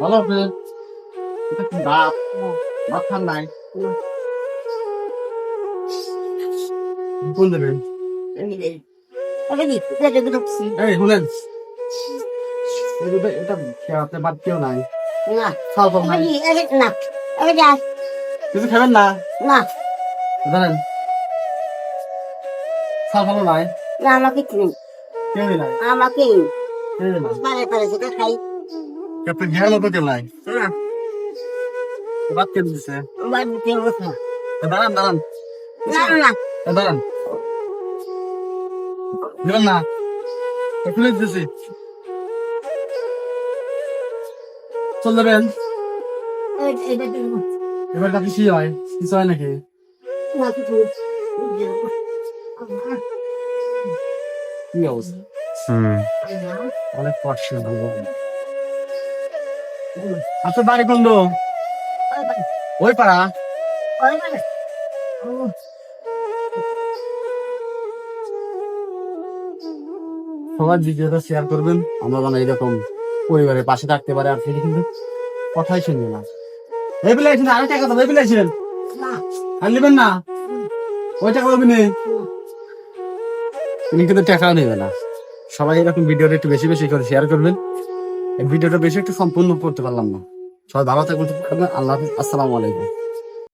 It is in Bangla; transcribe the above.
ভালো হবে। ভাত খান নাই। কোন দেবেন এই শুনেন। এটা খেয়াতে বাদ কেউ নাই। ফল ফল নাই। কিছু খাবেন না? জানেন ফল ফল নাই। আমাকে কিনুন কেউ নাই আমাকে কেউ নাই পারে পারে সেটা খাই। আপনি ঘেরার মতো কেউ নাই না বাদ কেন দিছে বাড়িতে বসে এ দাঁড়ান দাঁড়ান না না এ দাঁড়ান দিবেন না এ খুলে দিতেছি চল দেবো এবার কি কি হয় কিছু হয় নাকি না কিছু কি অবস্থা অনেক কষ্ট আপনার বাড়ি কোন ওই পাড়া। সবার ভিডিওটা শেয়ার করবেন। আমরা যেন এরকম পরিবারের পাশে থাকতে পারে, আর সেটা কিন্তু কথাই শুনবে না। এই বেলা আইছেন আরেকটা কথা, এই বেলা না আর নেবেন না? ওই টাকা তিনি কিন্তু টাকাও নেবে না। সবাই এরকম ভিডিওটা একটু বেশি বেশি করে শেয়ার করবেন। ভিডিওটা বেশি একটু সম্পূর্ণ করতে পারলাম না। সবাই ভালো থাকবেন। আল্লাহ হাফিজ। আসসালামু আলাইকুম।